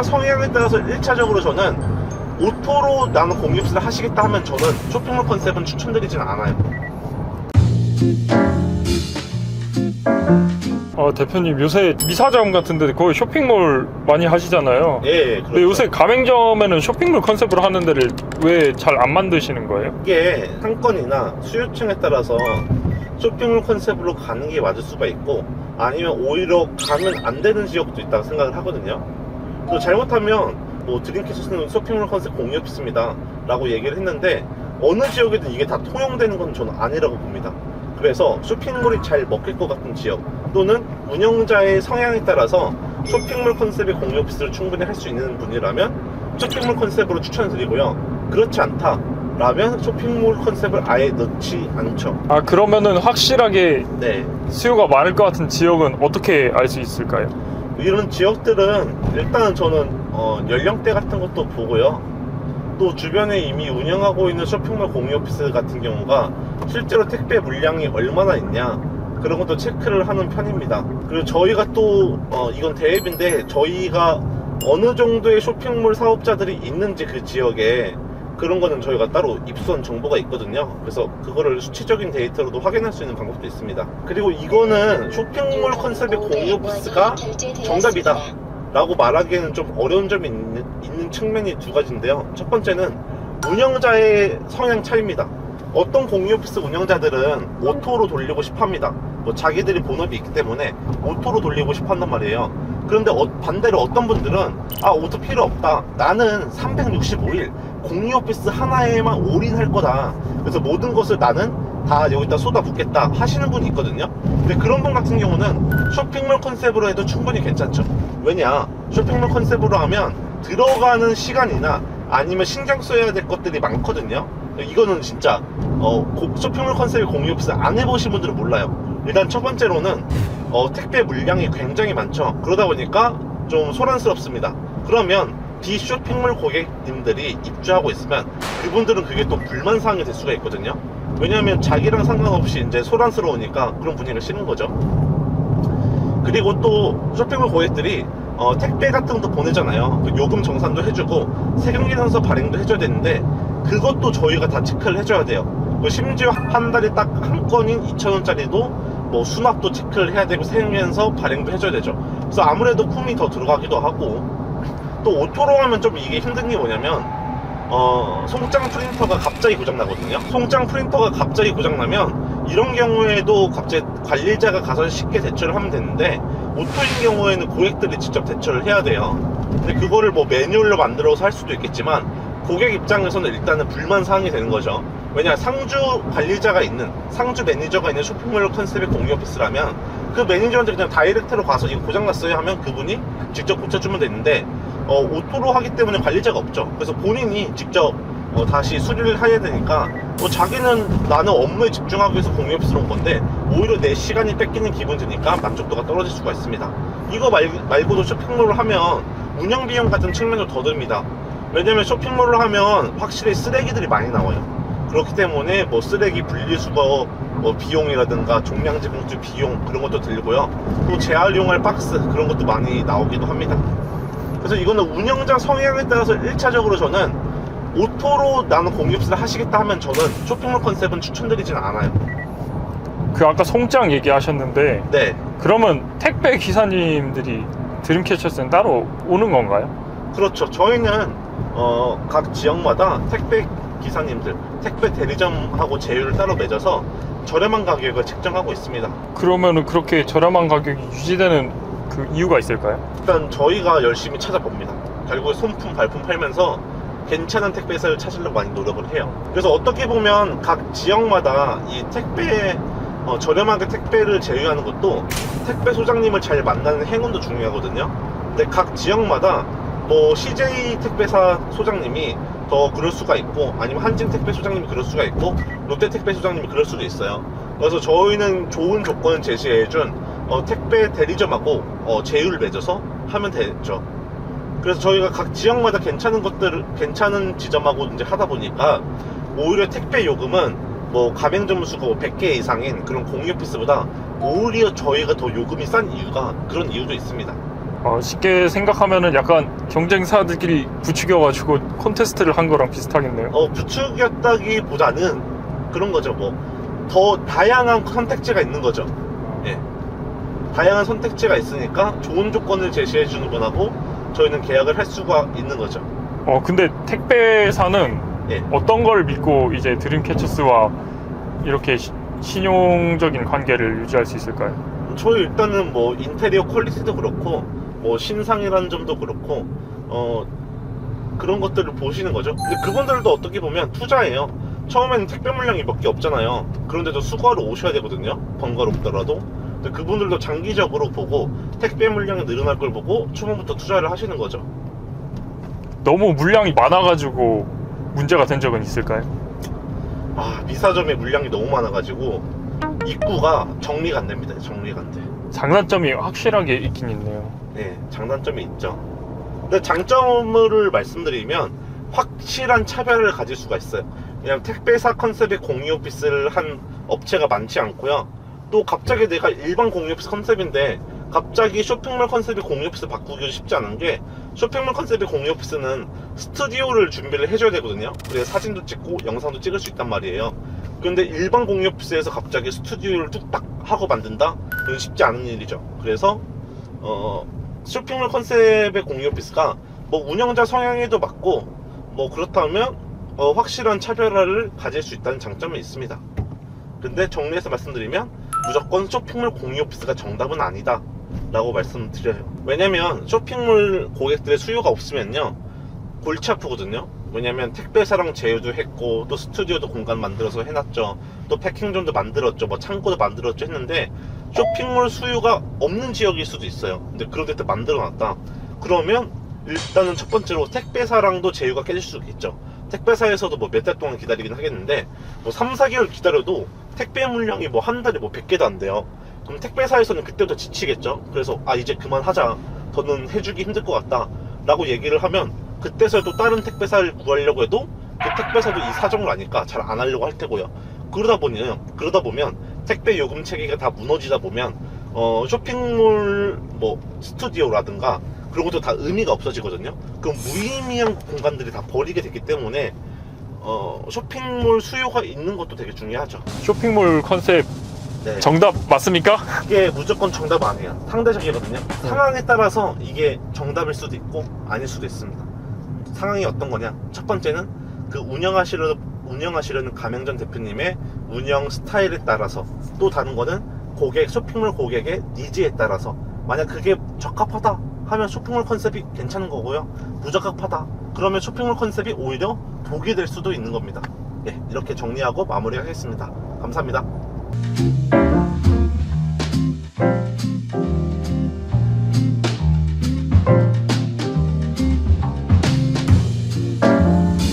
운영자 성향에 따라서 1차적으로 저는 오토로 나는 공유업을 하시겠다 하면 저는 쇼핑몰 컨셉은 추천드리진 않아요. 어, 대표님 요새 미사점 같은데 거의 쇼핑몰 많이 하시잖아요. 예, 예, 근데 그렇죠. 요새 가맹점에는 쇼핑몰 컨셉으로 하는 데를 왜 잘 안 만드시는 거예요? 이게 상권이나 수요층에 따라서 쇼핑몰 컨셉으로 가는 게 맞을 수가 있고 아니면 오히려 가면 안 되는 지역도 있다고 생각을 하거든요. 또 잘못하면 뭐 드림캐쳐스는 쇼핑몰 컨셉 공유업있습니다 라고 얘기를 했는데 어느 지역에든 이게 다 통용되는 건 저는 아니라고 봅니다. 그래서 쇼핑몰이 잘 먹힐 것 같은 지역 또는 운영자의 성향에 따라서 쇼핑몰 컨셉의 공유오피스를 충분히 할 수 있는 분이라면 쇼핑몰 컨셉으로 추천드리고요. 그렇지 않다. 라면 쇼핑몰 컨셉을 아예 넣지 않죠. 아 그러면은 확실하게 네. 수요가 많을 것 같은 지역은 어떻게 알 수 있을까요? 이런 지역들은 일단은 저는 어, 연령대 같은 것도 보고요. 또 주변에 이미 운영하고 있는 쇼핑몰 공유 오피스 같은 경우가 실제로 택배 물량이 얼마나 있냐 그런 것도 체크를 하는 편입니다. 그리고 저희가 또 어, 이건 대앱인데 저희가 어느 정도의 쇼핑몰 사업자들이 있는지 그 지역에 그런 거는 저희가 따로 입수한 정보가 있거든요. 그래서 그거를 수치적인 데이터로도 확인할 수 있는 방법도 있습니다. 그리고 이거는 쇼핑몰 컨셉의 공유 오피스가 정답이다. 라고 말하기에는 좀 어려운 점이 있는, 있는 측면이 두 가지인데요. 첫 번째는 운영자의 성향 차이입니다. 어떤 공유 오피스 운영자들은 오토로 돌리고 싶어 합니다. 뭐 자기들이 본업이 있기 때문에 오토로 돌리고 싶어 한단 말이에요. 그런데 어- 반대로 어떤 분들은 아 오토 필요 없다. 나는 365일 공유 오피스 하나에만 올인할 거다. 그래서 모든 것을 나는 다 여기다 쏟아 붓겠다 하시는 분이 있거든요. 근데 그런 분 같은 경우는 쇼핑몰 컨셉으로 해도 충분히 괜찮죠. 왜냐 쇼핑몰 컨셉으로 하면 들어가는 시간이나 아니면 신경 써야 될 것들이 많거든요. 이거는 진짜 어, 고- 쇼핑몰 컨셉의 공유 오피스 안 해보신 분들은 몰라요. 일단 첫 번째로는 어, 택배 물량이 굉장히 많죠. 그러다 보니까 좀 소란스럽습니다. 그러면 비쇼핑몰 고객님들이 입주하고 있으면 그분들은 그게 또 불만사항이 될 수가 있거든요. 왜냐하면 자기랑 상관없이 이제 소란스러우니까 그런 분위기가 싫은 거죠. 그리고 또 쇼핑몰 고객들이 어, 택배 같은 것도 보내잖아요. 그 요금 정산도 해주고 세금계산서 발행도 해줘야 되는데 그것도 저희가 다 체크를 해줘야 돼요. 그 심지어 한 달에 딱 한 건인 2,000원짜리도 뭐 수납도 체크를 해야 되고 세금계산서 발행도 해줘야 되죠. 그래서 아무래도 품이 더 들어가기도 하고 또 오토로 하면 좀 이게 힘든 게 뭐냐면 어, 송장 프린터가 갑자기 고장나거든요. 송장 프린터가 갑자기 고장나면 이런 경우에도 갑자기 관리자가 가서 쉽게 대처를 하면 되는데 오토인 경우에는 고객들이 직접 대처를 해야 돼요. 근데 그거를 뭐 매뉴얼로 만들어서 할 수도 있겠지만 고객 입장에서는 일단은 불만 사항이 되는 거죠. 왜냐 상주 관리자가 있는 상주 매니저가 있는 쇼핑몰 컨셉의 공유 오피스라면 그 매니저한테 그냥 다이렉트로 가서 이거 고장났어요 하면 그분이 직접 고쳐주면 되는데 어, 오토로 하기 때문에 관리자가 없죠. 그래서 본인이 직접 어, 다시 수리를 해야 되니까 어, 자기는 나는 업무에 집중하기 위해서 공유 오피스로 온 건데 오히려 내 시간이 뺏기는 기분 드니까 만족도가 떨어질 수가 있습니다. 이거 말, 말고도 쇼핑몰을 하면 운영 비용 같은 측면도 더 듭니다. 왜냐면 쇼핑몰을 하면 확실히 쓰레기들이 많이 나와요. 그렇기 때문에 뭐 쓰레기 분리수거 뭐 비용이라든가 종량제 봉투 비용 그런 것도 들고요. 또 재활용할 박스 그런 것도 많이 나오기도 합니다. 그래서 이거는 운영자 성향에 따라서 1차적으로 저는 오토로 나는 공유업을 하시겠다 하면 저는 쇼핑몰 컨셉은 추천드리진 않아요. 그 아까 송장 얘기하셨는데 네. 그러면 택배 기사님들이 드림캐쳐스는 따로 오는 건가요? 그렇죠. 저희는 어, 각 지역마다 택배 기사님들, 택배 대리점하고 제휴를 따로 맺어서 저렴한 가격을 책정하고 있습니다. 그러면은 그렇게 저렴한 가격이 유지되는 그 이유가 있을까요? 일단 저희가 열심히 찾아봅니다. 결국에 손품, 발품 팔면서 괜찮은 택배사를 찾으려고 많이 노력을 해요. 그래서 어떻게 보면 각 지역마다 이 택배 어, 저렴하게 택배를 제휴하는 것도 택배 소장님을 잘 만나는 행운도 중요하거든요. 근데 각 지역마다 뭐 CJ 택배사 소장님이 더 그럴 수가 있고 아니면 한진 택배 소장님이 그럴 수가 있고 롯데 택배 소장님이 그럴 수도 있어요. 그래서 저희는 좋은 조건을 제시해준 어, 택배 대리점하고 어, 제휴를 맺어서 하면 되죠. 그래서 저희가 각 지역마다 괜찮은 것들을 괜찮은 지점하고 이제 하다 보니까 오히려 택배 요금은 뭐 가맹 점 수가 100개 이상인 그런 공유 오피스보다 오히려 저희가 더 요금이 싼 이유가 그런 이유도 있습니다. 어, 쉽게 생각하면은 약간 경쟁사들끼리 부추겨가지고 콘테스트를 한 거랑 비슷하겠네요. 어, 부추겼다기보다는 그런 거죠. 뭐, 더 다양한 선택지가 있는 거죠. 예. 다양한 선택지가 있으니까 좋은 조건을 제시해 주는 분하고 저희는 계약을 할 수가 있는 거죠. 어, 근데 택배사는 예. 어떤 걸 믿고 이제 드림캐쳐스와 이렇게 시- 신용적인 관계를 유지할 수 있을까요? 저희 일단은 뭐 인테리어 퀄리티도 그렇고 뭐 신상이라는 점도 그렇고 어 그런 것들을 보시는 거죠. 근데 그분들도 어떻게 보면 투자예요. 처음에는 택배 물량이 몇 개 없잖아요. 그런데도 수거하러 오셔야 되거든요. 번거롭더라도. 근데 그분들도 장기적으로 보고 택배 물량이 늘어날 걸 보고 초반부터 투자를 하시는 거죠. 너무 물량이 많아가지고 문제가 된 적은 있을까요? 아 미사점에 물량이 너무 많아가지고 입구가 정리가 안 됩니다. 정리가 안 돼. 장단점이 확실하게 있긴 있네요. 네, 장단점이 있죠. 근데 장점을 말씀드리면 확실한 차별을 가질 수가 있어요. 왜냐면 택배사 컨셉의 공유 오피스를 한 업체가 많지 않고요. 또 갑자기 내가 일반 공유 오피스 컨셉인데 갑자기 쇼핑몰 컨셉의 공유 오피스 바꾸기 쉽지 않은 게 쇼핑몰 컨셉의 공유 오피스는 스튜디오를 준비를 해줘야 되거든요. 그래서 사진도 찍고 영상도 찍을 수 있단 말이에요. 근데 일반 공유 오피스에서 갑자기 스튜디오를 뚝딱 하고 만든다? 그건 쉽지 않은 일이죠. 그래서 어, 쇼핑몰 컨셉의 공유 오피스가 뭐 운영자 성향에도 맞고 뭐 그렇다면 어, 확실한 차별화를 가질 수 있다는 장점이 있습니다. 근데 정리해서 말씀드리면 무조건 쇼핑몰 공유 오피스가 정답은 아니다 라고 말씀드려요. 왜냐면 쇼핑몰 고객들의 수요가 없으면요 골치 아프거든요. 왜냐면 택배사랑 제휴도 했고 또 스튜디오도 공간 만들어서 해놨죠. 또 패킹존도 만들었죠. 뭐 창고도 만들었죠 했는데 쇼핑몰 수요가 없는 지역일 수도 있어요. 근데 그런 데또 만들어놨다. 그러면 일단은 첫 번째로 택배사랑도 제휴가 깨질 수 있겠죠. 택배사에서도 뭐 몇 달 동안 기다리긴 하겠는데 뭐 3, 4개월 기다려도 택배 물량이 뭐 한 달에 뭐 100개도 안 돼요. 그럼 택배사에서는 그때부터 지치겠죠. 그래서 아 이제 그만하자. 더는 해주기 힘들 것 같다. 라고 얘기를 하면 그때서 또 다른 택배사를 구하려고 해도 그 택배사도 이 사정을 아니까 잘 안 하려고 할 테고요. 그러다 보니 그러다 보면 택배 요금 체계가 다 무너지다 보면 어, 쇼핑몰 뭐 스튜디오라든가 그런 것도 다 의미가 없어지거든요. 그럼 무의미한 공간들이 다 버리게 됐기 때문에 어, 쇼핑몰 수요가 있는 것도 되게 중요하죠. 쇼핑몰 컨셉 네. 정답 맞습니까? 이게 무조건 정답 아니에요. 상대적이거든요. 상황에 따라서 이게 정답일 수도 있고 아닐 수도 있습니다. 상황이 어떤 거냐? 첫 번째는 그 운영하시려 운영하시려는 가맹점 대표님의 운영 스타일에 따라서 또 다른 거는 고객 쇼핑몰 고객의 니즈에 따라서 만약 그게 적합하다 하면 쇼핑몰 컨셉이 괜찮은 거고요. 부적합하다 그러면 쇼핑몰 컨셉이 오히려 독이 될 수도 있는 겁니다. 예, 이렇게 정리하고 마무리하겠습니다. 감사합니다.